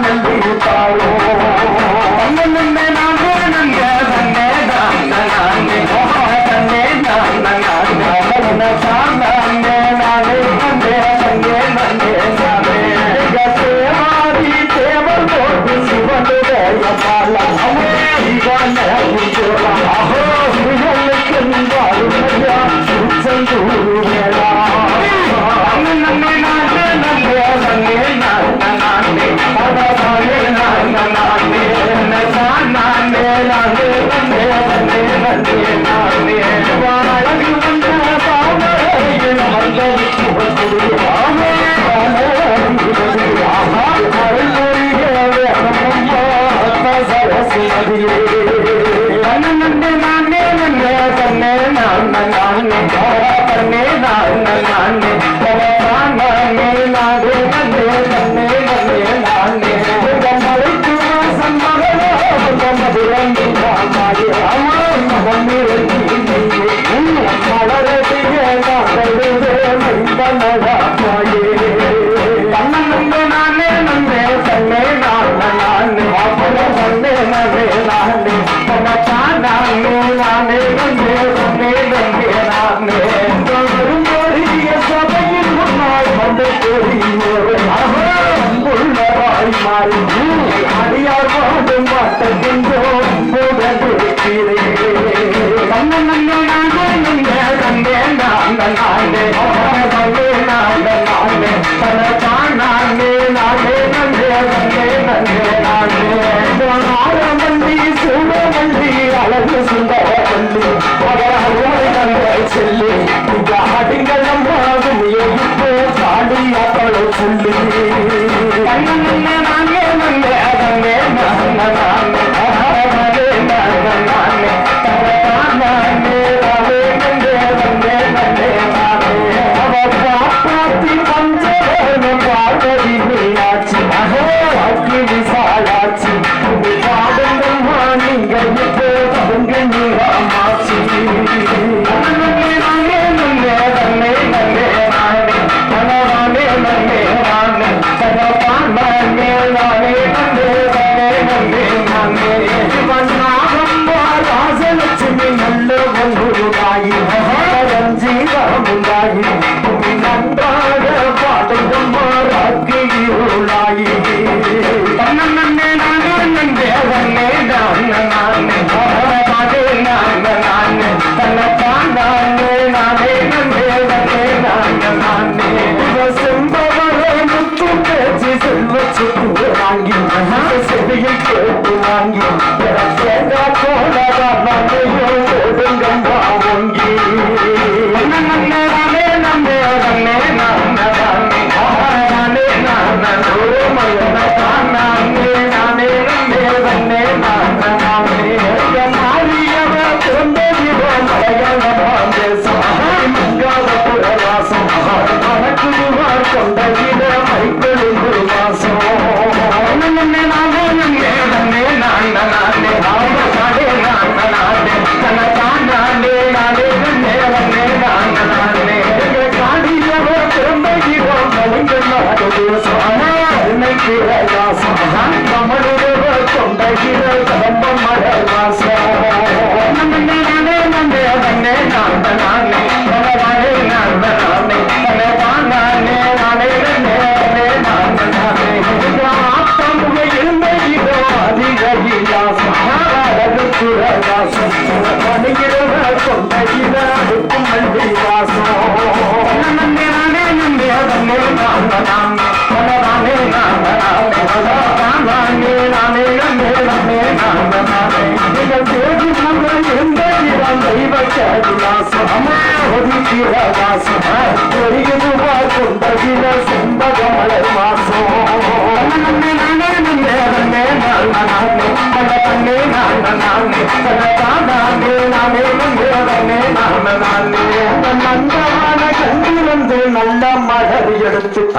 நம்பி கண்ணன் ஆண்டே சொல்லுது வாங்கி செவியில் கேட்டு வாங்கி போல சிறகாசம் தமிழுருவ கொண்ட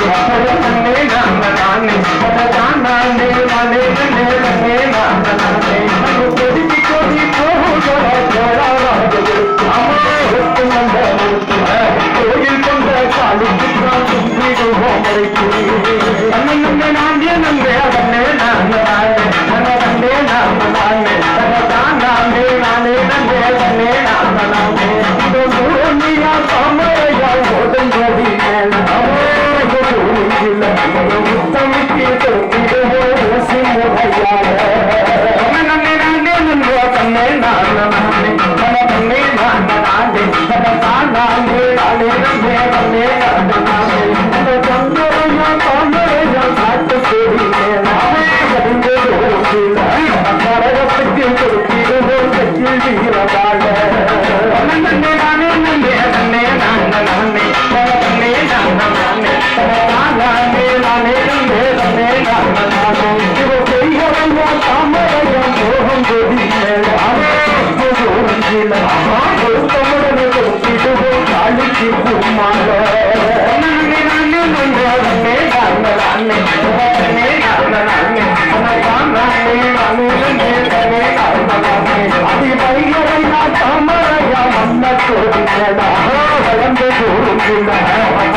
করতে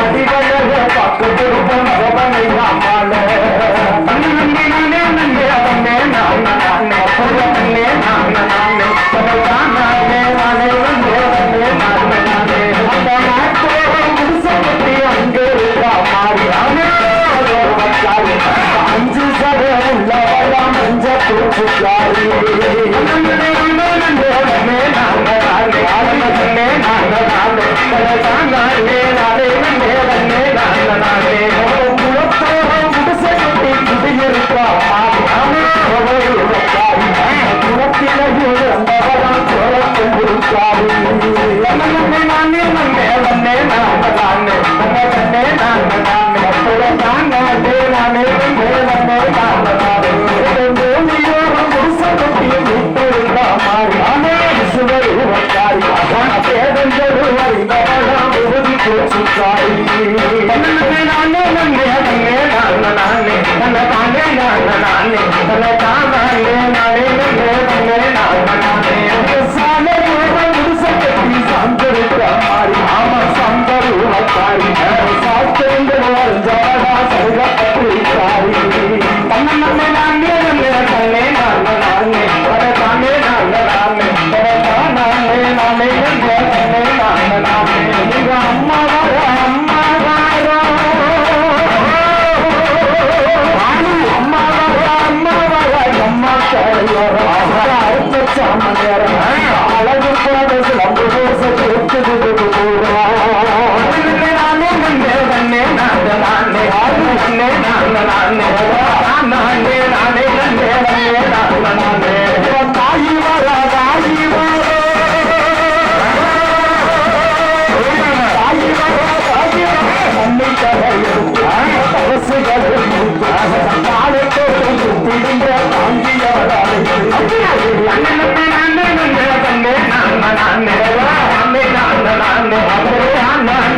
அதிபர் பக்கத்து ரூபம் பகவனையாமால நாங்க நாங்க நான் நான் நான் நான்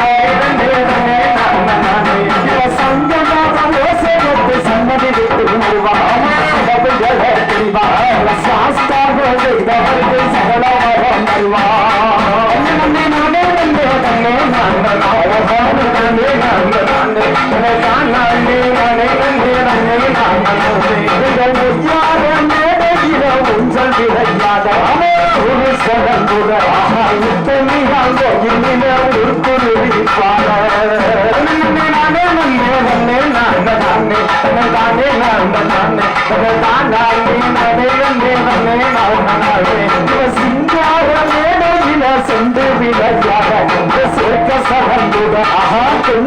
மேடையில சென்று விளையாட